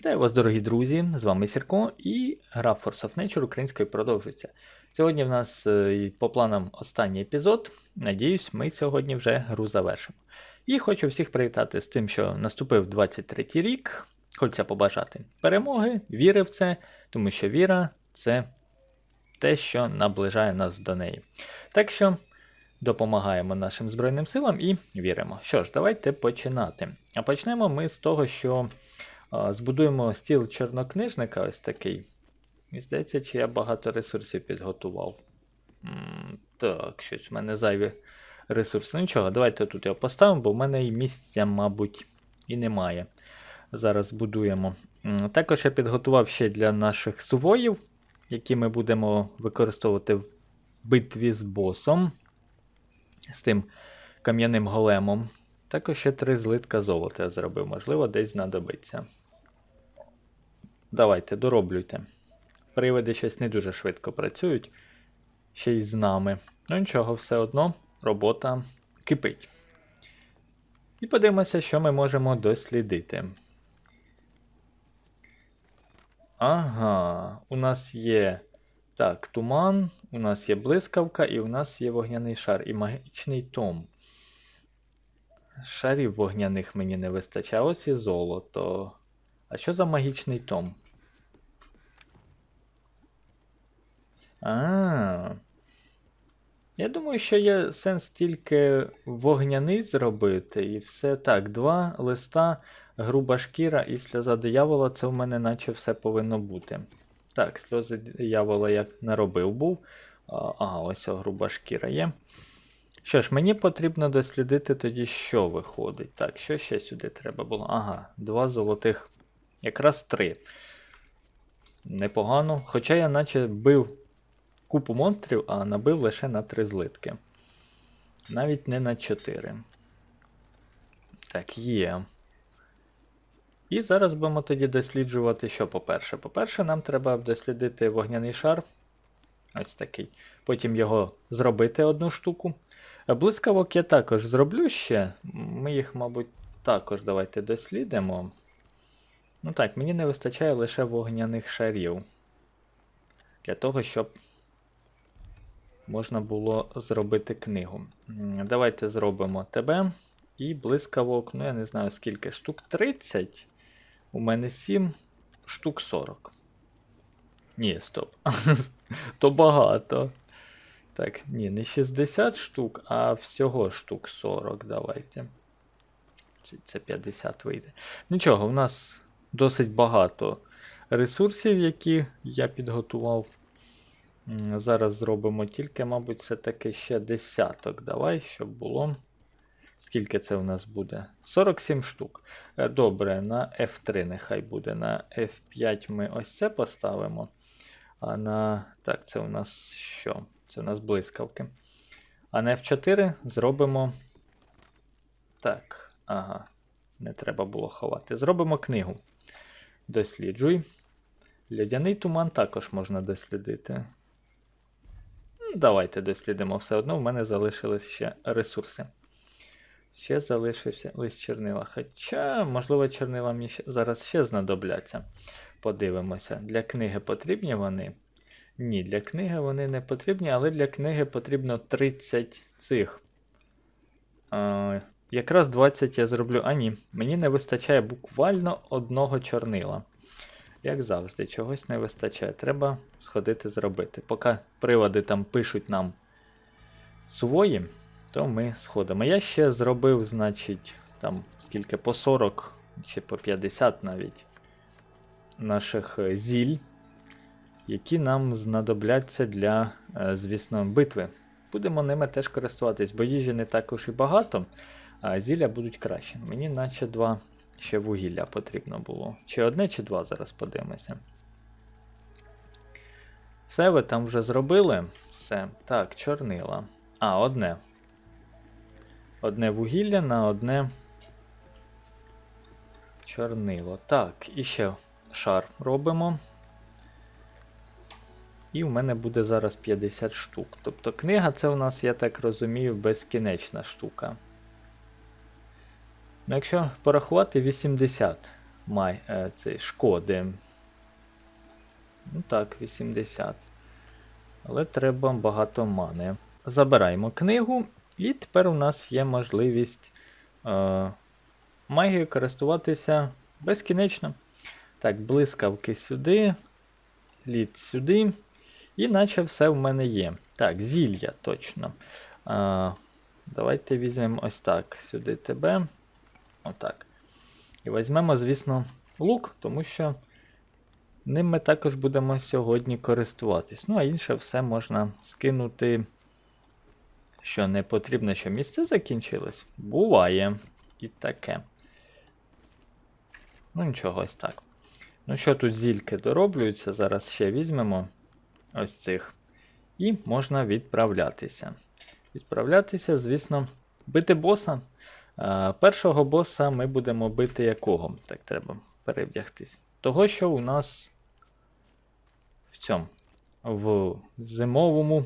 Вітаю вас, дорогі друзі! З вами Сірко і гра Force of Nature українською продовжується. Сьогодні в нас е, по планам останній епізод. Надіюсь, ми сьогодні вже гру завершимо. І хочу всіх привітати з тим, що наступив 23-й рік. Хочеться побажати перемоги, віри в це, тому що віра це те, що наближає нас до неї. Так що допомагаємо нашим Збройним силам і віримо. Що ж, давайте починати. А почнемо ми з того, що. Збудуємо стіл чорнокнижника ось такий. І здається, чи я багато ресурсів підготував. Так, щось в мене зайві ресурси. Ну нічого, давайте тут його поставимо, бо в мене і місця, мабуть, і немає. Зараз будуємо. Також я підготував ще для наших сувоїв, які ми будемо використовувати в битві з босом, з тим кам'яним големом. Також ще три злитка золота я зробив, можливо, десь знадобиться. Давайте, дороблюйте. Привиди щось не дуже швидко працюють, ще й з нами. Ну нічого, все одно робота кипить. І подивимося, що ми можемо дослідити. Ага, у нас є. Так, туман, у нас є блискавка, і у нас є вогняний шар і магічний том. Шарів вогняних мені не вистачає. Ось і золото. А що за магічний том? А. Я думаю, що є сенс тільки вогняний зробити, і все так. Два листа, груба шкіра і сльоза диявола це в мене наче все повинно бути. Так, сльози диявола я наробив був. Ага, ось о, груба шкіра є. Що ж, мені потрібно дослідити тоді, що виходить. Так, що ще сюди треба було? Ага, два золотих. Якраз три. Непогано. Хоча я наче бив купу монстрів, а набив лише на три злитки. Навіть не на чотири. Так, є. І зараз будемо тоді досліджувати, що по-перше. По-перше, нам треба дослідити вогняний шар. Ось такий. Потім його зробити одну штуку. Блискавок я також зроблю ще. Ми їх, мабуть, також давайте дослідимо. Ну так, мені не вистачає лише вогняних шарів. Для того, щоб можна було зробити книгу. Давайте зробимо тебе і блискавок, ну я не знаю скільки, штук 30. У мене 7, штук 40. Ні, стоп. То багато. Так, ні, не 60 штук, а всього штук 40. Давайте. Це, це 50 вийде. Нічого, у нас досить багато ресурсів, які я підготував. Зараз зробимо тільки, мабуть, все-таки ще десяток. Давай, щоб було. Скільки це у нас буде? 47 штук. Е, Добре, на F3 нехай буде. На F5 ми ось це поставимо. А на. Так, це у нас що? Це у нас блискавки. А на F4 зробимо. Так, ага. Не треба було ховати. Зробимо книгу. Досліджуй. Лядяний туман також можна дослідити. Ну, Давайте дослідимо все одно. В мене залишились ще ресурси. Ще залишився лист чернила. Хоча, можливо, чернила мені зараз ще знадобляться. Подивимося. Для книги потрібні вони? Ні, для книги вони не потрібні, але для книги потрібно 30 цих. Якраз 20 я зроблю. А ні, мені не вистачає буквально одного чорнила. Як завжди, чогось не вистачає. Треба сходити зробити. Поки прилади там пишуть нам свої, то ми сходимо. Я ще зробив, значить, там скільки по 40 чи по 50 навіть наших е, зіль, які нам знадобляться для, е, звісно, битви. Будемо ними теж користуватись, бо їжі не також і багато, зілля будуть краще. Мені наче два ще вугілля потрібно було. Чи одне, чи два, зараз подивимося. Все ви там вже зробили? Все. Так, чорнила. А, одне. Одне вугілля на одне чорнило. Так, і ще шар робимо. І в мене буде зараз 50 штук. Тобто книга це у нас, я так розумію, безкінечна штука. Ну, якщо порахувати 80 май, е, цей, шкоди. Ну так, 80. Але треба багато мани. Забираємо книгу, і тепер у нас є можливість е, магією користуватися безкінечно. Так, блискавки сюди, лід сюди. І наче все в мене є. Так, зілля точно. А, давайте візьмемо ось так. Сюди тебе. Отак. І візьмемо, звісно, лук, тому що ним ми також будемо сьогодні користуватись. Ну, а інше все можна скинути. Що не потрібно, що місце закінчилось? Буває. І таке. Ну, нічого, ось так. Ну, що тут зільки дороблюються, зараз ще візьмемо ось цих. І можна відправлятися. Відправлятися, звісно, бити боса. Першого боса ми будемо бити якого? Так, треба перевдягтись. Того, що у нас в цьому в зимовому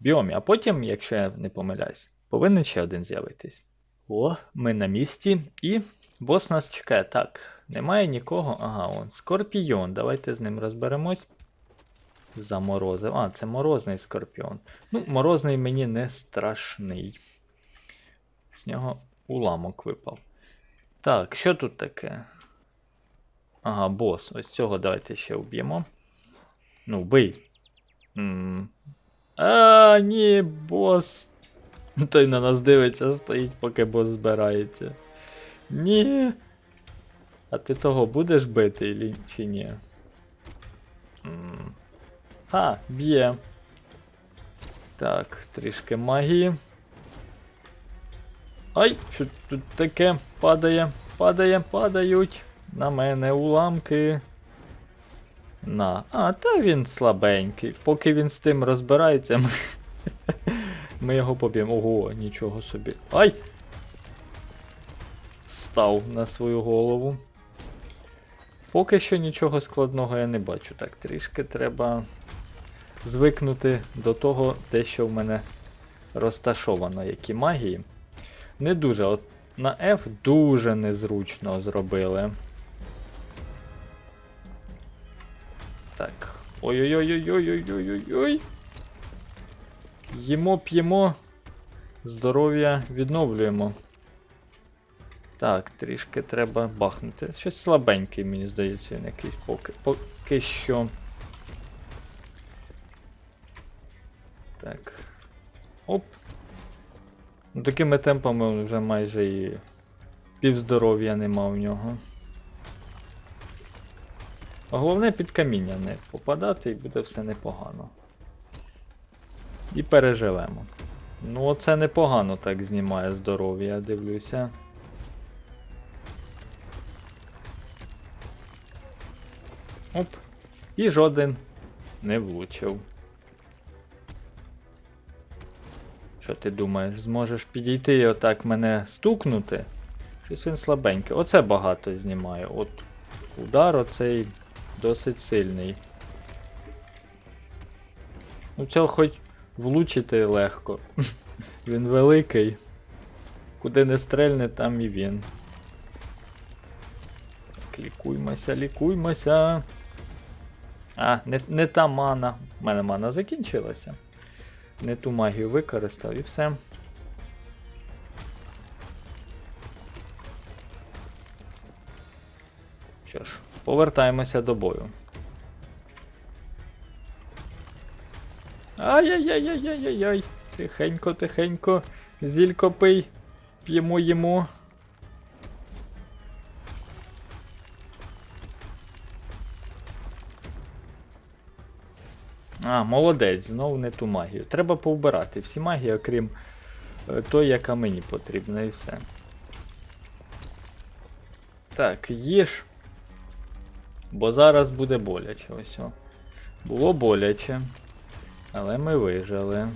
біомі. А потім, якщо я не помиляюсь, повинен ще один з'явитись. О, ми на місці. І бос нас чекає. Так, немає нікого. Ага, он скорпіон. Давайте з ним розберемось. Заморозив. А, це морозний скорпіон. Ну, морозний мені не страшний. З нього уламок випав. Так, що тут таке? Ага, бос. Ось цього давайте ще вб'ємо. Ну, бий. А, ні, бос. Той на нас дивиться, стоїть, поки бос збирається. Ні. А ти того будеш бити чи ні? М. А, б'є. Так, трішки магії. Ай, що тут таке? Падає, падає, падають. На мене уламки. На. А, та він слабенький. Поки він з тим розбирається, ми, ми його поб'ємо. Ого, нічого собі. Ай! Став на свою голову. Поки що нічого складного я не бачу. Так, трішки треба звикнути до того, де що в мене розташовано, які магії. Не дуже. От на F дуже незручно зробили. Так. Ой-ой-ой-ой-ой-ой-ой-ой. Їмо, п'ємо. Здоров'я відновлюємо. Так, трішки треба бахнути. Щось слабенький, мені здається, він якийсь поки, поки що. Так. Оп. Ну, такими темпами вже майже і півздоров'я нема в нього. А Головне під каміння не попадати і буде все непогано. І переживемо. Ну, оце непогано так знімає здоров'я, дивлюся. Оп. І жоден не влучив. Що ти думаєш, зможеш підійти і отак мене стукнути? Щось він слабенький. Оце багато знімає. От удар оцей досить сильний. Ну цього хоч влучити легко. він великий. Куди не стрельне, там і він. Так, лікуймося, лікуймося. А, не, не та мана. У мене мана закінчилася. Не ту магію використав і все. Що ж, повертаємося до бою. Ай-яй-яй-яй-яй-яй-яй! Тихенько, тихенько. Зілько пий. П'ємо їмо. А, молодець, знову не ту магію. Треба повбирати всі магії, окрім е, той, яка мені потрібна, і все. Так, їж. Бо зараз буде боляче ось. О. Було боляче. Але ми вижили.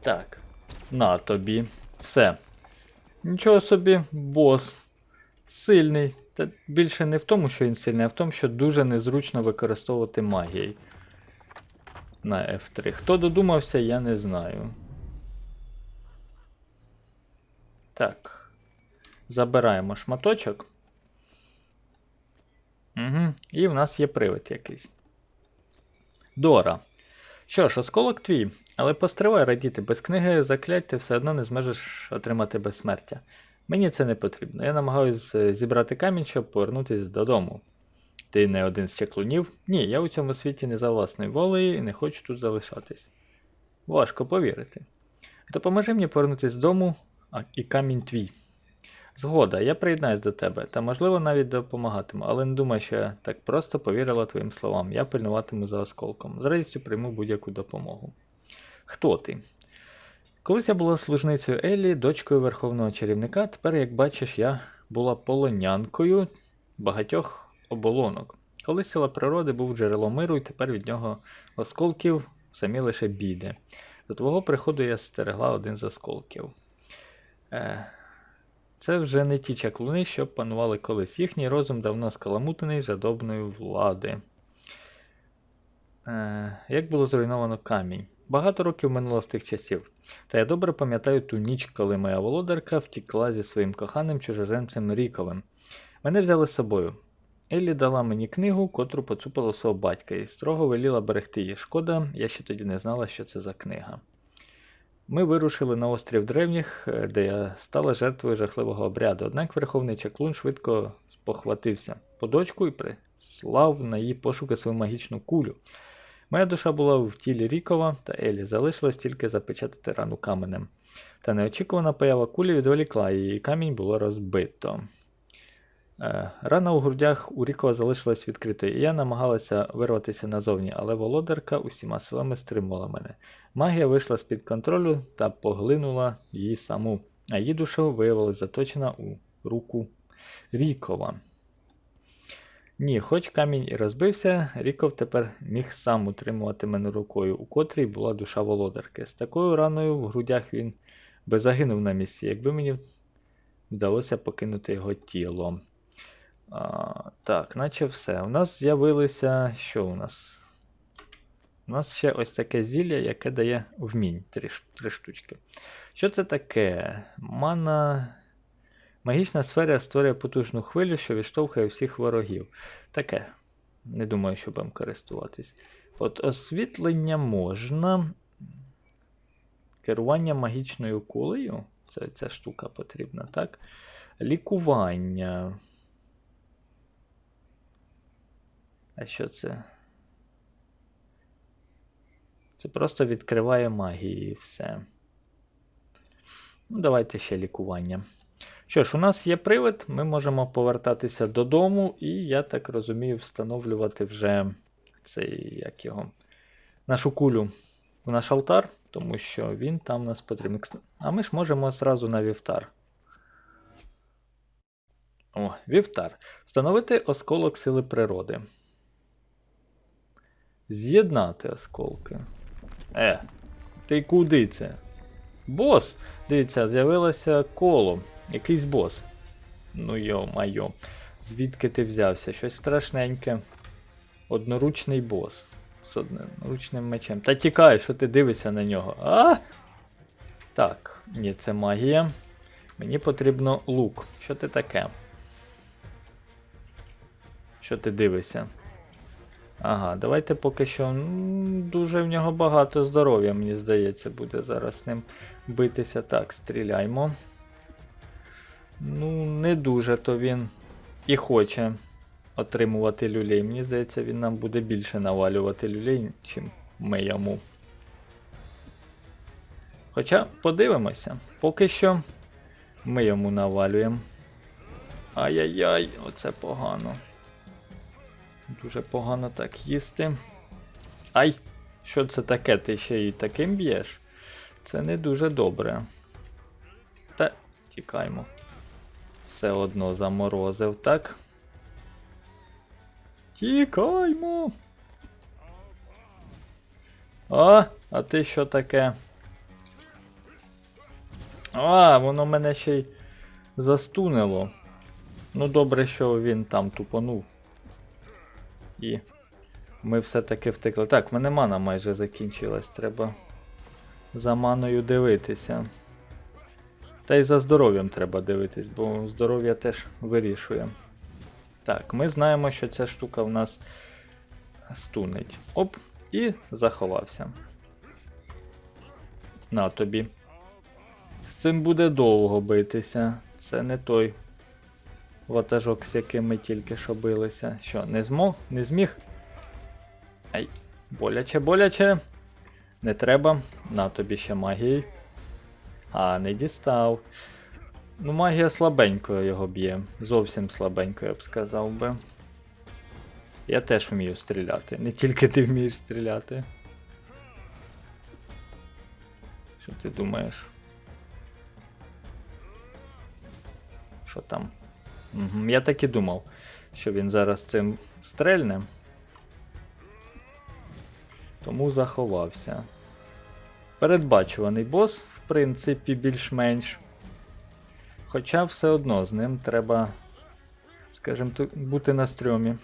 Так. На тобі. Все. Нічого собі, бос. Сильний. Та більше не в тому, що він сильний, а в тому, що дуже незручно використовувати магії. На F3. Хто додумався, я не знаю. Так. Забираємо шматочок. Угу. І в нас є привид якийсь. Дора. Що ж, осколок твій, але постривай радіти, без книги заклять ти все одно не зможеш отримати безсмертя. Мені це не потрібно. Я намагаюся зібрати камінь, щоб повернутися додому. Ти не один з чеклунів? Ні, я у цьому світі не за власною волею і не хочу тут залишатись. Важко повірити. Допоможи мені повернутися додому, і камінь твій. Згода, я приєднаюсь до тебе, та можливо навіть допомагатиму, але не думай, що я так просто повірила твоїм словам. Я пильнуватиму за осколком. З радістю прийму будь-яку допомогу. Хто ти? Колись я була служницею Еллі, дочкою верховного чарівника, тепер, як бачиш, я була полонянкою багатьох оболонок. Колись сила природи був джерелом миру, і тепер від нього осколків самі лише біди. До твого приходу я стерегла один з осколків. Е, це вже не ті чаклуни, що панували колись. Їхній розум давно скаламутений жадобною влади. Е, як було зруйновано камінь? Багато років минуло з тих часів. Та я добре пам'ятаю ту ніч, коли моя володарка втікла зі своїм коханим чужоземцем Ріковим. Мене взяли з собою. Еллі дала мені книгу, котру поцупила свого батька, і строго веліла берегти її. Шкода, я ще тоді не знала, що це за книга. Ми вирушили на острів древніх, е, де я стала жертвою жахливого обряду. Однак верховний чаклун швидко спохватився по дочку і прислав на її пошуки свою магічну кулю. Моя душа була в тілі Рікова та Елі, залишилось тільки запечатати рану каменем. Та неочікувана поява кулі відволікла її, і камінь було розбито. Е, Рана у грудях у Рікова залишилась відкритою, і я намагалася вирватися назовні, але володарка усіма силами стримувала мене. Магія вийшла з-під контролю та поглинула її саму, а її душа виявилася заточена у руку Рікова. Ні, хоч камінь і розбився, Ріков тепер міг сам утримувати мене рукою, у котрій була душа володарки. З такою раною в грудях він би загинув на місці, якби мені вдалося покинути його тіло. А, так, наче все. У нас з'явилися. Що у нас? У нас ще ось таке зілля, яке дає вмінь. Три, три штучки. Що це таке? Мана. Магічна сфера створює потужну хвилю, що відштовхує всіх ворогів. Таке. Не думаю, що будемо користуватись. От освітлення можна. Керування магічною кулею. Це ця штука потрібна, так? Лікування. А що це? Це просто відкриває магії і все. Ну, давайте ще лікування. Що ж, у нас є привид, ми можемо повертатися додому, і я так розумію, встановлювати вже цей, як його, нашу кулю в наш алтар, тому що він там нас потрібен. А ми ж можемо зразу на вівтар. О, вівтар. Встановити осколок сили природи. З'єднати осколки. Е, ти куди це? Бос! Дивіться, з'явилося коло. Якийсь бос. Ну йо-майо. Звідки ти взявся? Щось страшненьке. Одноручний бос. З одноручним мечем. Та тікай, що ти дивишся на нього. А! Так, ні, це магія. Мені потрібно лук. Що ти таке? Що ти дивишся? Ага, давайте поки що. Дуже в нього багато здоров'я, мені здається, буде зараз з ним битися. Так, стріляймо. Ну, не дуже то він і хоче отримувати люлей. Мені здається, він нам буде більше навалювати люлей, чим ми йому. Хоча подивимося, поки що ми йому навалюємо. Ай-яй-яй, оце погано. Дуже погано так їсти. Ай! Що це таке? Ти ще й таким б'єш? Це не дуже добре. Та тікаймо. Все одно заморозив, так? Тікаймо. А, а ти що таке? А, воно мене ще й застунило. Ну, добре, що він там тупонув. І ми все-таки втекли. Так, в мене мана майже закінчилась. Треба за маною дивитися. Та й за здоров'ям треба дивитись, бо здоров'я теж вирішує. Так, ми знаємо, що ця штука в нас стунить. Оп, і заховався. На тобі. З цим буде довго битися. Це не той ватажок, з яким ми тільки що билися. Що, не змог? Не зміг? Ай, боляче, боляче. Не треба. На тобі ще магії. А, не дістав. Ну, магія слабенько його б'є. Зовсім слабенько, я б сказав би. Я теж вмію стріляти. Не тільки ти вмієш стріляти. Що ти думаєш? Що там? Угу. Я так і думав, що він зараз цим стрельне. Тому заховався. Передбачуваний бос, принципі, більш-менш. Хоча все одно з ним треба, скажімо, бути на стрьомі.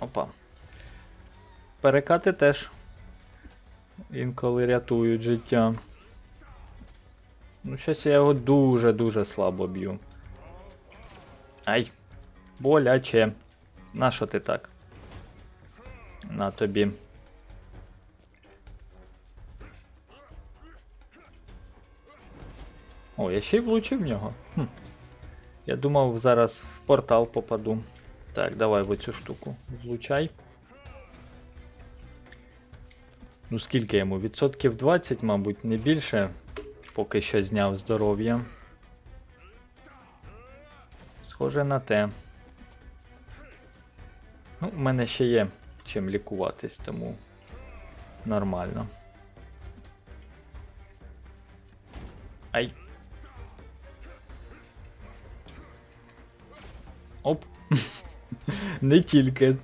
Опа. Перекати теж інколи рятують життя. Ну, щось я його дуже-дуже слабо б'ю. Ай, боляче. На що ти так? На тобі. О, я ще й влучив в нього. Хм. Я думав, зараз в портал попаду. Так, давай в оцю штуку. Влучай. Ну, скільки йому? Відсотків 20, мабуть, не більше. Поки що зняв здоров'я. Схоже на те. Ну, у мене ще є чим лікуватись, тому нормально. Ай. Оп. Не тільки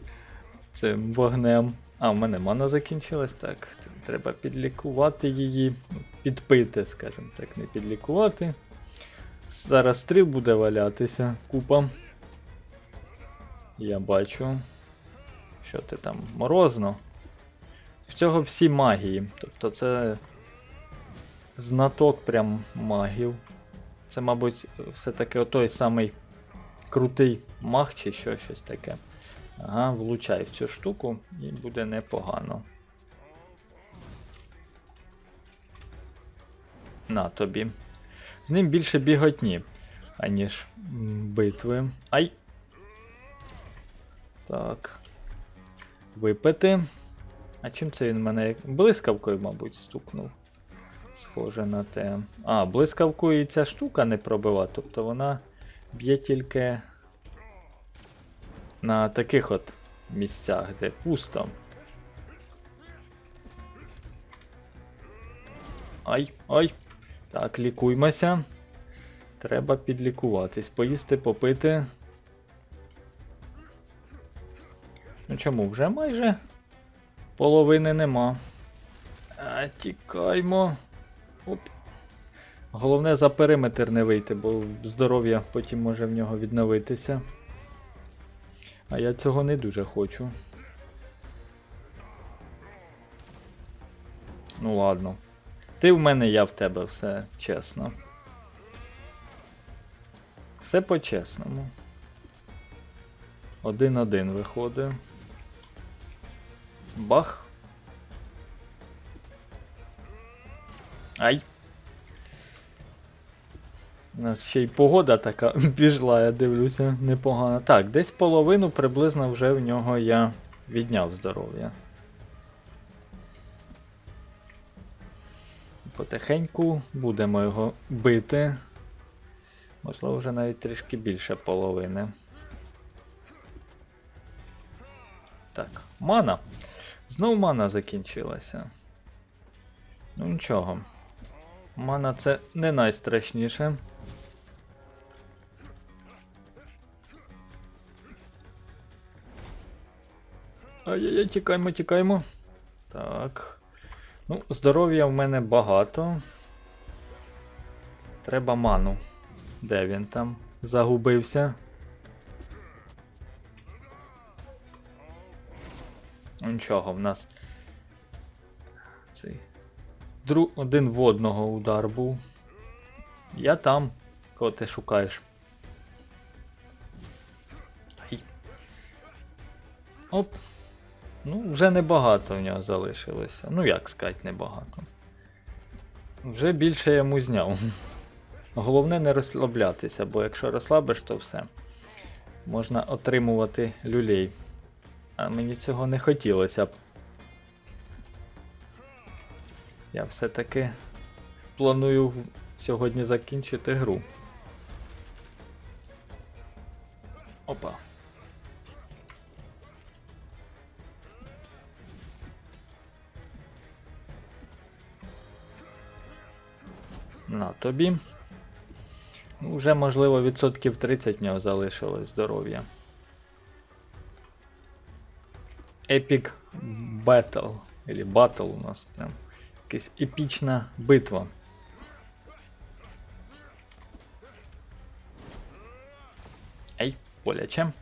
цим вогнем. А, в мене мана закінчилась, так. Треба підлікувати її. Підпити, скажімо так, не підлікувати. Зараз стріл буде валятися. Купа. Я бачу. Що ти там? Морозно. В цього всі магії. Тобто це знаток прям магів. Це, мабуть, все-таки той самий крутий маг чи що, щось таке. Ага, влучай в цю штуку і буде непогано. На тобі. З ним більше біготні, аніж битви. Ай! Так. Випити. А чим це він мене. Блискавкою, мабуть, стукнув. Схоже на те. А, блискавкою і ця штука не пробива, тобто вона б'є тільки на таких от місцях, де пусто. Ай, ай. Так, лікуймося. Треба підлікуватись. Поїсти, попити. Ну чому? Вже майже половини нема. А, тікаймо. Оп. Головне за периметр не вийти, бо здоров'я потім може в нього відновитися. А я цього не дуже хочу. Ну ладно. Ти в мене, я в тебе, все чесно. Все по-чесному. Один-один виходить. Бах. Ай. У нас ще й погода така пішла, я дивлюся, непогана. Так, десь половину приблизно вже в нього я відняв здоров'я. Потихеньку будемо його бити. Можливо, вже навіть трішки більше половини. Так, мана. Знову мана закінчилася. Ну нічого. Мана це не найстрашніше. Ай-яй-яй, тікаємо, тікаємо. Так. Ну, здоров'я в мене багато. Треба ману. Де він там? Загубився. Нічого, в нас. Цей Дру... Один в одного удар був. Я там, кого ти шукаєш. Ай. Оп. Ну, вже небагато в нього залишилося. Ну, як сказати, небагато. Вже більше йому зняв. Головне не розслаблятися, бо якщо розслабиш, то все. Можна отримувати люлей. А мені цього не хотілося б. Я все-таки планую сьогодні закінчити гру. Опа. На тобі. Ну, вже, можливо, відсотків 30 в нього залишилось здоров'я. Epic Battle. Или Battle у нас прям. Якась епічна битва. Ей, боляче.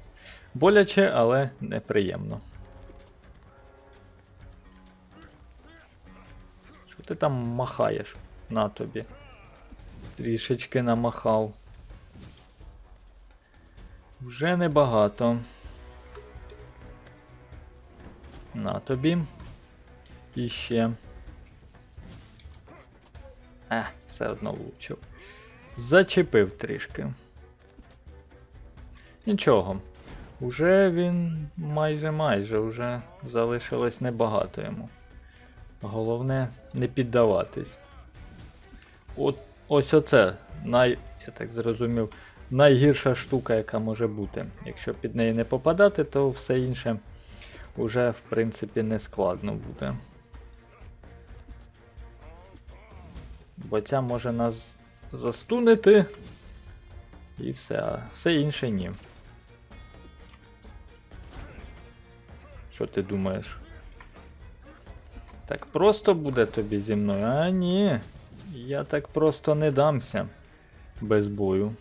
Боляче, але неприємно. Що ти там махаєш? На тобі. Трішечки намахав. Вже небагато. На тобі. І ще. А, все одно влучив. Зачепив трішки. Нічого. Уже він майже майже вже залишилось небагато йому. Головне не піддаватись. От ось оце най, я так зрозумів, найгірша штука, яка може бути. Якщо під неї не попадати, то все інше вже в принципі не складно буде. Бо ця може нас застунити. І все, а все інше ні. Що ти думаєш? Так просто буде тобі зі мною? А ні. Я так просто не дамся без бою.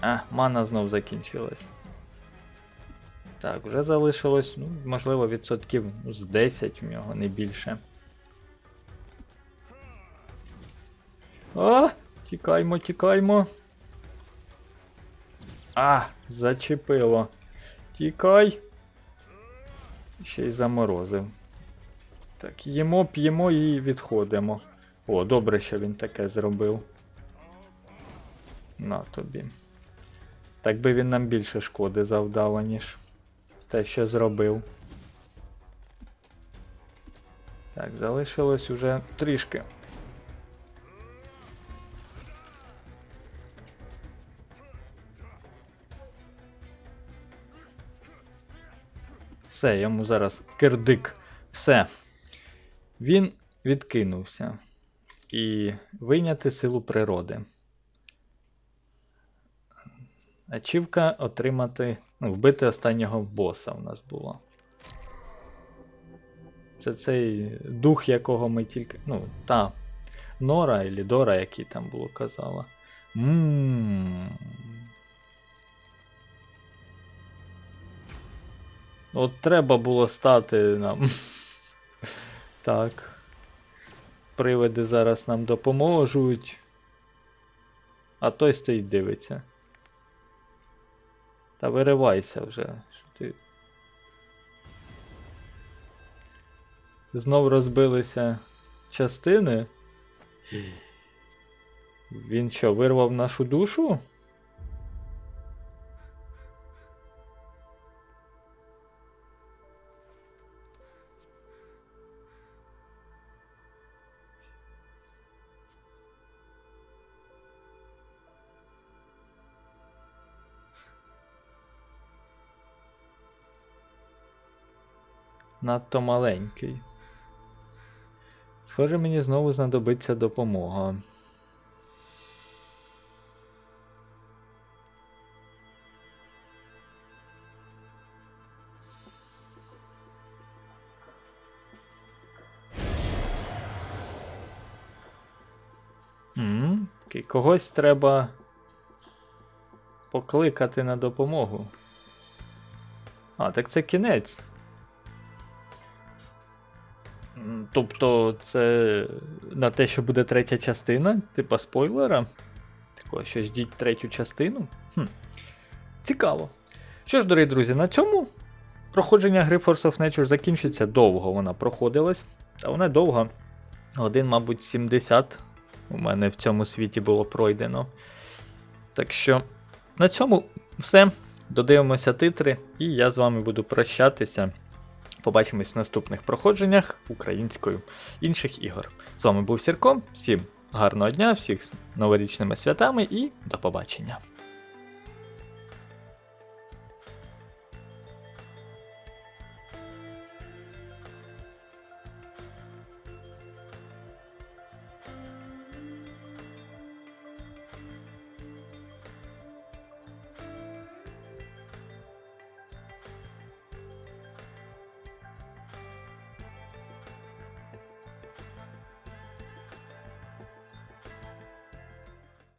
А, мана знов закінчилась. Так, вже залишилось, ну, можливо, відсотків з 10 в нього, не більше. А, тікаймо, тікаймо. А, зачепило. Тікай. Ще й заморозив. Так, їмо, п'ємо і відходимо. О, добре, що він таке зробив. На тобі. Так би він нам більше шкоди завдав, ніж те, що зробив. Так, залишилось уже трішки. Все, йому зараз кирдик. Все. Він відкинувся. І вийняти силу природи. Ачівка отримати. Ну, вбити останнього боса у нас було. Це цей дух, якого ми тільки. Ну, та. Нора і Дора, який там було казала. Ммм. От треба було стати нам. Так. Привиди зараз нам допоможуть. А той стоїть дивиться. Та виривайся вже. Що ти... Знов розбилися частини. Він що, вирвав нашу душу? Надто маленький. Схоже, мені знову знадобиться допомога. Когось треба покликати на допомогу. А, так це кінець. Тобто, це на те, що буде третя частина, типа спойлера. Такого, що ждіть третю частину. Хм. Цікаво. Що ж, дорогі друзі, на цьому проходження гри Force of Nature закінчиться. Довго вона проходилась. Та вона довга. Один, мабуть, 70 у мене в цьому світі було пройдено. Так що на цьому все. Додивимося титри, і я з вами буду прощатися. Побачимось в наступних проходженнях українською інших ігор. З вами був Сірко. Всім гарного дня, всіх з новорічними святами і до побачення.